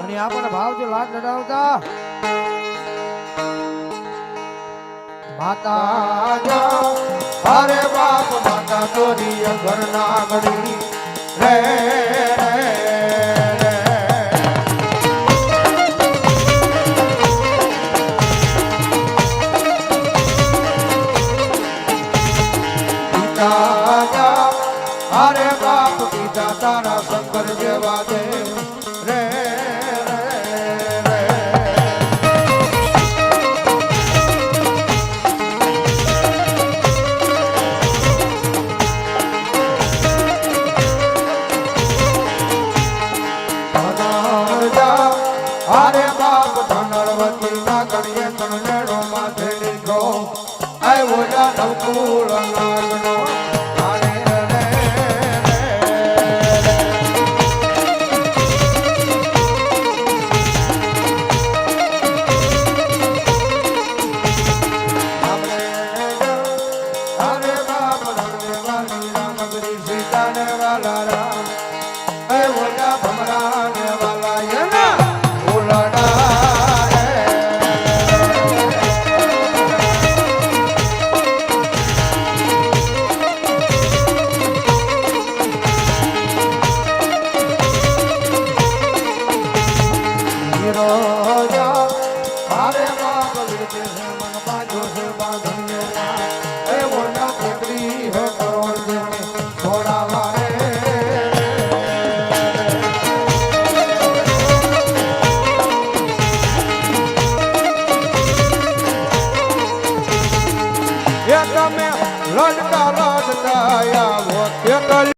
અને આપણને જો લાડ લડાવતા માતા જા અરે બાપ, માતા તોરી અગર નાગણી રે. પિતા અરે બાપ પિતા તારા શંકર જેવા દે રે અરે બાપ ધનરવતી ના માથે આવ્યો જા નવકુળ નાગનો. રોજા. મારે માં બગડી છે મન બાજો છે બાંધીને એ મોટા કોટરી હે કરોડ જેને થોડા વારે એ તમે લડતા લડતા આવ્યા